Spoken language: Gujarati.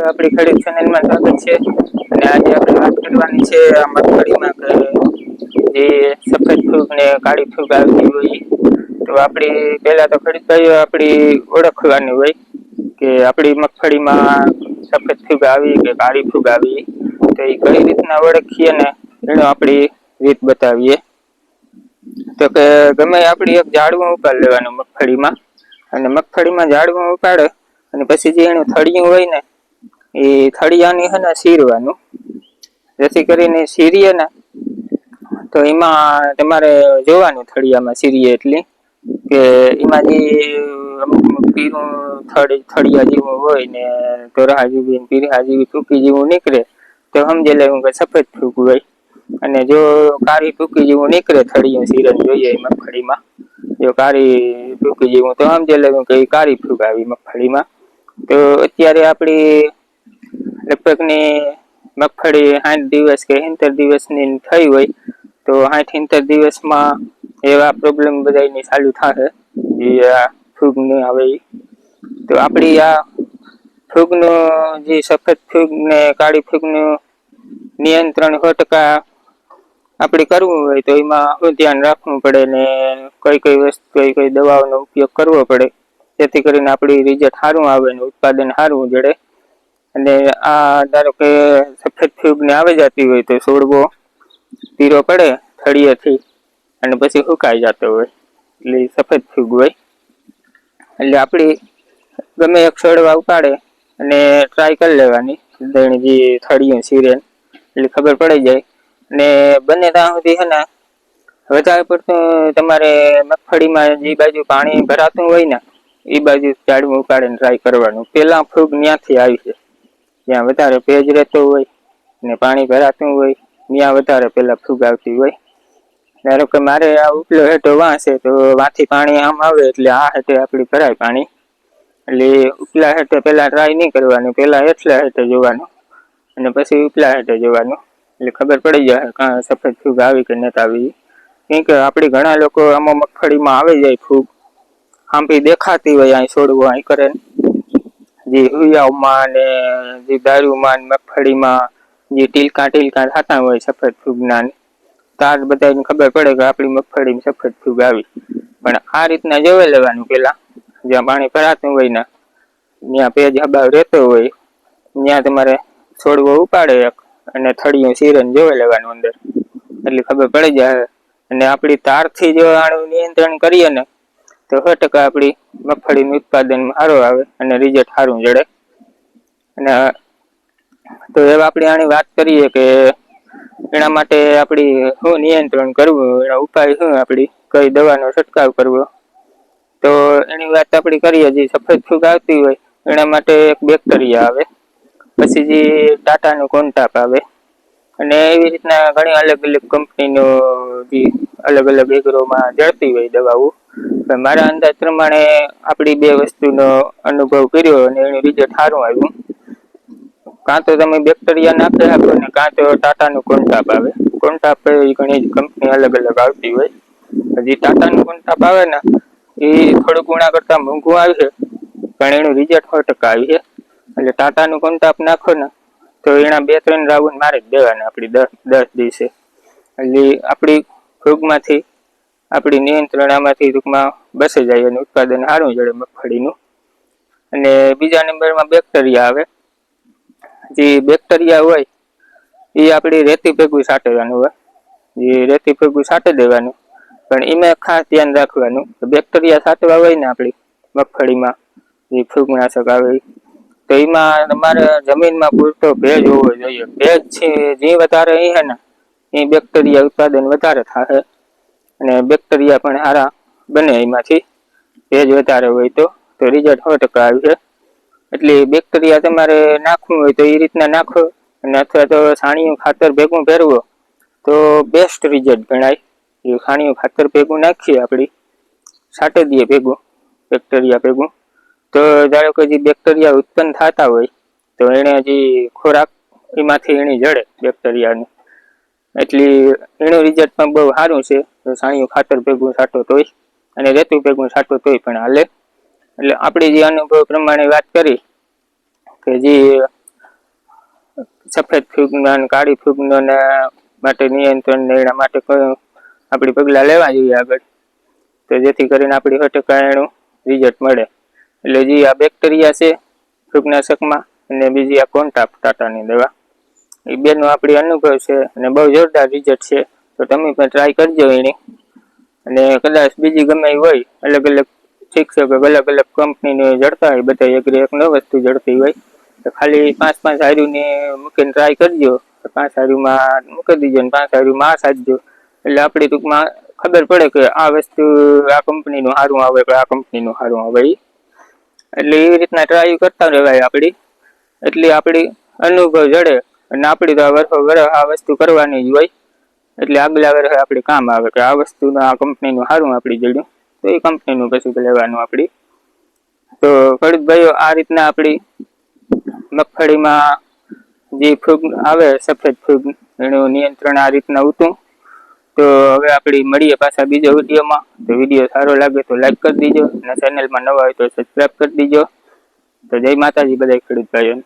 આપણી ખેડૂત ચેનલમાં સ્વાગત છે. અને આજે આપણે વાત કરવાની છે આ મગફળીમાં કે જે સફેદ ફૂગ ને કાળી ફૂગ આવતી હોય. તો આપણી પહેલા તો ખેડૂતભાઈઓ આપણી ઓળખવાની હોય કે આપણી મગફળીમાં સફેદ ફૂગ આવી કે કાળી ફૂગ આવી. તો એ કઈ રીતના ઓળખીએ ને એનો આપણી રીત બતાવીએ. તો કે ગમે આપણી એક ઝાડવું ઉપાડ લેવાનું મગફળીમાં. અને મગફળીમાં ઝાડવું ઉપાડે અને પછી જે એનું થળિયું હોય ને એ થળિયાની હે ને સીરવાનું જેથી કરીને સીરીએ ને, તો એમાં તમારે જોવાનું થળિયામાં સીરીએ એટલી કે એમાં જે પીરું થળી, થળિયા જેવું હોય ને ધોરા જેવી પીરહા જેવી, ટૂંકી જેવું નીકળે, તો સમજી લેવું કે સફેદ ફૂગ હોય. અને જો કાળી ટૂંકી જેવું નીકળે થળિયું સીરન જોઈએ મગફળીમાં, જો કાળી ટૂંકી જેવું, તો સમજી લેવું કે કાળી ફૂગ આવી મગફળીમાં. તો અત્યારે આપણી લગભગની મગફળી સાઠ દિવસ કે સિત્તેર દિવસની થઈ હોય, તો સાઠ સિત્તેર દિવસમાં એવા પ્રોબ્લેમ બધાની ચાલુ થશે જે આ ફૂગને આવે. તો આપણી આ ફૂગનું જે સફેદ ફૂગ ને કાળી ફૂગનું નિયંત્રણ સો ટકા આપણે કરવું હોય, તો એમાં શું ધ્યાન રાખવું પડે ને કઈ કઈ વસ્તુ, કઈ કઈ દવાઓનો ઉપયોગ કરવો પડે જેથી કરીને આપણી રિઝલ્ટ સારું આવે ને ઉત્પાદન સારું જડે અને આ ધારો કે સફેદ ફૂગ ને આવી જતી હોય તો છોડવો પીરો પડે થળિયેથી અને પછી સુકાઈ જતો હોય. એટલે સફેદ ફૂગ હોય. એટલે આપણી ગમે એક છોડવા ઉપાડે અને ટ્રાય કરી લેવાની. દણી જે થળિયું સિરેન એટલે ખબર પડી જાય. ને બંને ત્યાં સુધી છે ને, વધારે પડતું તમારે મગફળીમાં જે બાજુ પાણી ભરાતું હોય ને, એ બાજુ ઝાડવું ઉપાડીને ટ્રાય કરવાનું. પહેલાં ફૂગ ત્યાંથી આવી છે જ્યાં વધારે ભેજ રહેતો હોય ને પાણી ભરાતું હોય, ત્યાં વધારે પેલા ફૂગ આવતી હોય. ધારો કે મારે આ ઉપલો હેઠો વાં છે, તો વાંથી પાણી આમ આવે એટલે આ હેઠે આપણી ભરાય પાણી. એટલે ઉપલા હેઠે પેલા ટ્રાય નહીં કરવાની, પેલા હેઠલા હેઠે જોવાનું અને પછી ઉપલા હેઠે જોવાનું. એટલે ખબર પડી જાય કાં સફેદ ફૂગ આવી કે નથી આવી. કેમ કે આપણી ઘણા લોકો આમાં મગફળીમાં આવી જાય ફૂગ. આંબી દેખાતી હોય અહીં છોડવું અહીં કરે. જે હુયાઓમાં ને જે દારૂમાં ને મગફળીમાં જે ટીલકા ટીલકા થતા હોય સફેદ ફૂગના ને તાર બધાને ખબર પડે કે આપણી મગફળીમાં સફેદ ફૂગ આવી. પણ આ રીતના જોવા લેવાનું પેલા. જ્યાં પાણી ભરાતું હોય ને, ત્યાં પેજ હબાવ રહેતો હોય, ત્યાં તમારે છોડવો ઉપાડે એક અને થળિયું સિરન જોઈ લેવાનું અંદર. એટલે ખબર પડી જાય. અને આપણી તારથી જો આનું નિયંત્રણ કરીએ ને તો સો ટકા આપણી મગફળીનું ઉત્પાદન સારું આવે અને રિઝલ્ટ સારું જડે. અને, તો એવા આપણે આની વાત કરીએ કે એના માટે આપણી શું નિયંત્રણ કરવું, એના ઉપાય શું આપણી, કઈ દવાનો છંટકાવ કરવો. તો એની વાત આપણે કરીએ, જે સફેદ ફૂગ આવતી હોય, એના માટે એક બેક્ટેરિયા આવે. પછી જે ટાટાનું કોન્ટાપ આવે. અને એવી રીતના ઘણી અલગ અલગ કંપનીનો જે અલગ અલગ એગ્રોમાં જળતી હોય દવાઓ. મારા અંદાજ પ્રમાણે આપણી બે વસ્તુનો અનુભવ કર્યો અને એનું રિઝલ્ટ સારું આવ્યું. કાં તો તમે બેક્ટેરિયા નાખી આપો ને કાં તો ટાટાનું કોન્ટાપ આવે. કોન્ટાપ ઘણી કંપની અલગ અલગ આવતી હોય. હજી ટાટાનું કોન્ટાપ આવે ને, એ થોડુંક ગુણા કરતાં મોંઘું આવે છે. પણ એનું રિઝલ્ટ સો ટકા આવી છે. એટલે ટાટાનું કોન્ટાપ નાખો ને, તો એના બે ત્રણ રાઉન્ડ મારે જ દેવાના આપણી દસ દસ દિવસે. એટલે આપણી ફૂગમાંથી આપણી નિયંત્રણ આમાંથી ટૂંકમાં બસી જાય અને ઉત્પાદન સારું જડે મગફળીનું. અને બીજા નંબરમાં બેક્ટેરિયા આવે. જે બેક્ટેરિયા હોય, એ આપણી રેતી ભેગું સાટવાનું હોય. જે રેતી ભેગું સાટી દેવાનું. પણ એમાં ખાસ ધ્યાન રાખવાનું બેક્ટેરિયા સાટવા હોય ને આપણી મગફળીમાં, જે ફૂગનાશક આવે. તો એમાં તમારે જમીનમાં પૂરતો ભેજ હોવો જોઈએ. ભેજ છે, જે વધારે અહીં છે ને, એ બેક્ટેરિયા ઉત્પાદન વધારે થશે અને બેક્ટેરિયા પણ સારા બને એમાંથી. ભેજ વધારે હોય તો તો રિઝલ્ટ સો ટકા આવશે એટલે બેક્ટેરિયા તમારે નાખવું હોય તો એ રીતના નાખો. અને અથવા તો છાણિયું ખાતર ભેગું ભેરવો, તો બેસ્ટ રિઝલ્ટ ગણાય. એ છાણિયું ખાતર ભેગું નાખીએ આપણી છાંટી દઈએ ભેગું બેક્ટેરિયા ભેગું. તો ધારો કે જે બેક્ટેરિયા ઉત્પન્ન થતા હોય, તો એને જે ખોરાક એમાંથી એની જડે બેક્ટેરિયાની એટલે એનું રિઝલ્ટ પણ બહુ સારું છે. તો છાણિયું ખાતર ભેગું છાંટો તોય અને રેતું ભેગું છાંટો તોય પણ હાલે. એટલે આપણે જે અનુભવ પ્રમાણે વાત કરી, કે જે સફેદ ફૂગના અને કાળી ફૂગનો માટે નિયંત્રણ એના માટે આપણી પગલાં લેવા જોઈએ આગળ. તો જેથી કરીને આપણી ટકા રિઝલ્ટ મળે. એટલે જે આ બેક્ટેરિયા છે ફૂગનાશકમાં અને બીજી આ કોન્ટાપ ટાટાની દવા. એ બેનો આપણી અનુભવ છે અને બહુ જોરદાર રિઝલ્ટ છે. તો તમે પણ ટ્રાય કરજો એની. અને કદાચ બીજી ગમે હોય, અલગ અલગ શિક્ષકો અલગ અલગ કંપનીને જડતા હોય બધા એક એક ન વસ્તુ જડતી હોય. તો ખાલી પાંચ પાંચ હારીને મૂકીને ટ્રાય કરજો. પાંચ હારીમાં મૂકી દીજો ને પાંચ હારીમાં આ સાચજો. એટલે આપણી ટૂંકમાં ખબર પડે કે આ વસ્તુ આ કંપનીનું સારું આવે કે આ કંપનીનું સારું આવે એટલે એવી રીતના ટ્રાય કરતા રહેવાય આપણી. એટલી આપણી અનુભવ જડે. અને આપણે તો આ વર્ષો વર્ષ આ વસ્તુ કરવાની જ હોય. એટલે આગલા વર્ષે આપણે કામ આવે કે આ વસ્તુનું, આ કંપનીનું સારું આપણી જડ્યું. તો એ કંપનીનું પછી લેવાનું આપણી તો ભાઈઓ આ રીતના આપણી મગફળીમાં જે ફૂગ આવે, સફેદ ફૂગ, એનું નિયંત્રણ આ રીતના ઉતું. તો હવે આપણી મળીએ પાછા બીજો વિડીયોમાં. તો વીડિયો સારો લાગે તો લાઈક કરી દીજો. અને ચેનલમાં નવા હોય તો સબસ્ક્રાઈબ કરી દીજો. તો જય માતાજી બધા ખેડૂત ભાઈઓને